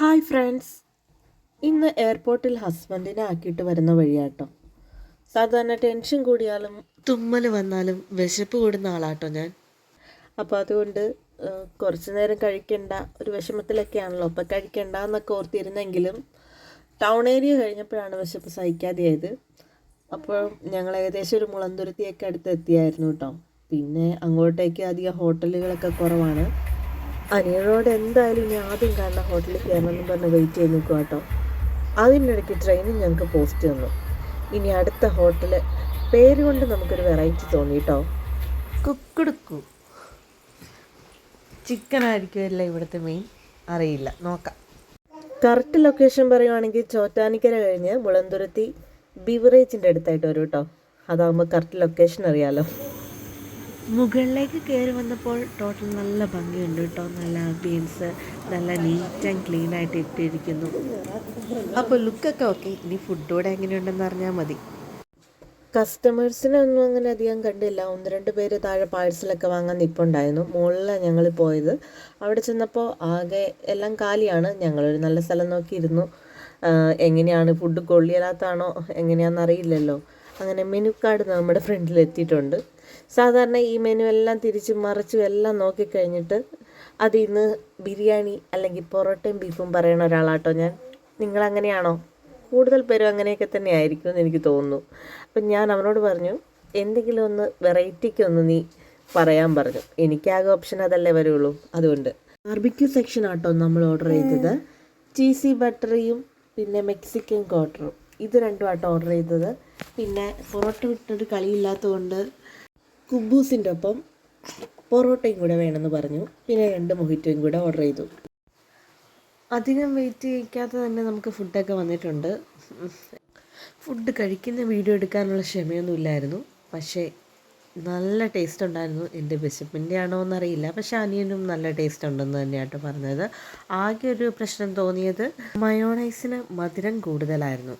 Hi friends. ഇന്ന് എയർപോർട്ടിൽ ഹസ്ബൻഡിനെ ആക്കിയിട്ട് വരുന്ന വഴിയാട്ടോ. സാധാരണ ടെൻഷൻ കൂടിയാലും തുമ്മൽ വന്നാലും വിശപ്പ് കൂടുന്ന ആളാട്ടോ ഞാൻ. അപ്പോൾ അതുകൊണ്ട് കുറച്ച് നേരം കഴിക്കണ്ട ഒരു വിഷമത്തിലൊക്കെയാണല്ലോ. അപ്പോൾ കഴിക്കണ്ട എന്നൊക്കെ ഓർത്തിരുന്നെങ്കിലും ടൗൺ ഏരിയ കഴിഞ്ഞപ്പോഴാണ് വിശപ്പ് സഹിക്കാതെയായത്. അപ്പോൾ ഞങ്ങൾ ഏകദേശം ഒരു മുളന്തുരുത്തിയൊക്കെ അടുത്ത് എത്തിയായിരുന്നു കേട്ടോ. പിന്നെ അങ്ങോട്ടേക്ക് അധികം ഹോട്ടലുകളൊക്കെ കുറവാണ്. അനിയനോട് എന്തായാലും ഇനി ആദ്യം കാണുന്ന ഹോട്ടലിൽ കയറണമെന്ന് പറഞ്ഞ് വെയിറ്റ് ചെയ്ത് നിൽക്കുക കേട്ടോ. അതിനിടയ്ക്ക് ട്രെയിനിൽ ഞങ്ങൾക്ക് പോസ്റ്റ് തന്നു ഇനി അടുത്ത ഹോട്ടൽ പേര് കൊണ്ട് നമുക്കൊരു വെറൈറ്റി തോന്നി കേട്ടോ. കുക്കുടുക്കു. ചിക്കൻ ആയിരിക്കുമല്ലോ ഇവിടുത്തെ മെയിൻ അറിയില്ല. നോക്കാം. കറക്റ്റ് ലൊക്കേഷൻ പറയുവാണെങ്കിൽ ചോറ്റാനിക്കര കഴിഞ്ഞ് മുളന്തുരുത്തി ബിവറേജിന്റെ അടുത്തായിട്ട് വരും കേട്ടോ. അതാകുമ്പോൾ കറക്റ്റ് ലൊക്കേഷൻ അറിയാലോ. മുകളിലേക്ക് കയറി വന്നപ്പോൾ ടോട്ടൽ നല്ല ഭംഗിയുണ്ട് കേട്ടോ. നല്ല ആംബിയൻസ് നല്ല നീറ്റ് ആൻഡ് ക്ലീൻ ആയിട്ട് ഇട്ടിരിക്കുന്നു. അപ്പോൾ ലുക്കൊക്കെ ഓക്കെ ഇനി ഫുഡോടെ എങ്ങനെയുണ്ടെന്ന് അറിഞ്ഞാൽ മതി. കസ്റ്റമേഴ്സിനെ ഒന്നും അങ്ങനെ അധികം കണ്ടില്ല. ഒന്ന് രണ്ട് പേര് താഴെ പാഴ്സലൊക്കെ വാങ്ങാൻ നിൽപ്പുണ്ടായിരുന്നു മുകളിലാണ് ഞങ്ങൾ പോയത്. അവിടെ ചെന്നപ്പോൾ ആകെ എല്ലാം കാലിയാണ്. ഞങ്ങളൊരു നല്ല സ്ഥലം നോക്കിയിരുന്നു. എങ്ങനെയാണ് ഫുഡ് കൊള്ളിയല്ലാത്താണോ എങ്ങനെയാണെന്ന് അറിയില്ലല്ലോ അങ്ങനെ മെനു കാർഡ് നമ്മുടെ ഫ്രണ്ടിൽ എത്തിയിട്ടുണ്ട്. സാധാരണ ഈ മെനു എല്ലാം തിരിച്ചും മറിച്ചും എല്ലാം നോക്കിക്കഴിഞ്ഞിട്ട് അതിൽ നിന്ന് ബിരിയാണി അല്ലെങ്കിൽ പൊറോട്ടയും ബീഫും പറയണ ഒരാളാട്ടോ ഞാൻ. നിങ്ങളങ്ങനെയാണോ കൂടുതൽ പേരും അങ്ങനെയൊക്കെ തന്നെ ആയിരിക്കും എന്ന് എനിക്ക് തോന്നുന്നു. അപ്പം ഞാൻ അവനോട് പറഞ്ഞു എന്തെങ്കിലും ഒന്ന് വെറൈറ്റിക്ക് ഒന്ന് നീ പറയാൻ പറഞ്ഞു. എനിക്കാകെ ഓപ്ഷൻ അതല്ലേ വരുള്ളൂ. അതുകൊണ്ട് ബാർബിക്യൂ സെക്ഷൻ ആട്ടോ നമ്മൾ ഓർഡർ ചെയ്തത്. ചീസി ബട്ടറിയും പിന്നെ മെക്സിക്കൻ ക്വാർട്ടറും ഇത് രണ്ടും ആട്ടോ ഓർഡർ ചെയ്തത്. പിന്നെ പൊറോട്ട വിട്ടൊരു കളിയില്ലാത്തതുകൊണ്ട് കുബൂസിന്റെ ഒപ്പം പൊറോട്ടയും കൂടെ വേണമെന്ന് പറഞ്ഞു. പിന്നെ രണ്ട് മൊഹിറ്റോയും കൂടെ ഓർഡർ ചെയ്തു. അധികം വെയിറ്റ് ചെയ്യിക്കാതെ തന്നെ നമുക്ക് ഫുഡൊക്കെ വന്നിട്ടുണ്ട്. ഫുഡ് കഴിക്കുന്ന വീഡിയോ എടുക്കാനുള്ള ക്ഷമയൊന്നും ഇല്ലായിരുന്നു. പക്ഷേ നല്ല ടേസ്റ്റ് ഉണ്ടായിരുന്നു എന്റെ വിശപ്പിന്റെ ആണോ എന്നറിയില്ല. പക്ഷേ അനിയനും നല്ല ടേസ്റ്റ് ഉണ്ടെന്ന് തന്നെയാട്ടോ പറഞ്ഞത്. ആകെ ഒരു പ്രശ്നം തോന്നിയത് മയോണൈസിന് മധുരം കൂടുതലായിരുന്നു.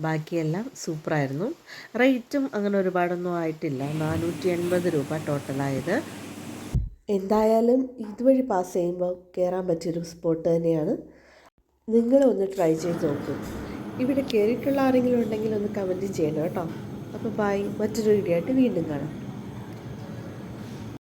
ബാക്കിയെല്ലാം സൂപ്പറായിരുന്നു. റേറ്റും അങ്ങനെ ഒരുപാടൊന്നും ആയിട്ടില്ല. നാനൂറ്റി എൺപത് രൂപ ടോട്ടലായത്. എന്തായാലും ഇതുവഴി പാസ് ചെയ്യുമ്പോൾ കയറാൻ പറ്റിയൊരു സ്പോട്ട് തന്നെയാണ്. നിങ്ങളൊന്ന് ട്രൈ ചെയ്ത് നോക്കൂ. ഇവിടെ കയറിയിട്ടുള്ള ആരെങ്കിലും ഉണ്ടെങ്കിൽ ഒന്ന് കമന്റ് ചെയ്യണം കേട്ടോ. അപ്പോൾ ബൈ. മറ്റൊരു വീഡിയോ ആയിട്ട് വീണ്ടും കാണാം.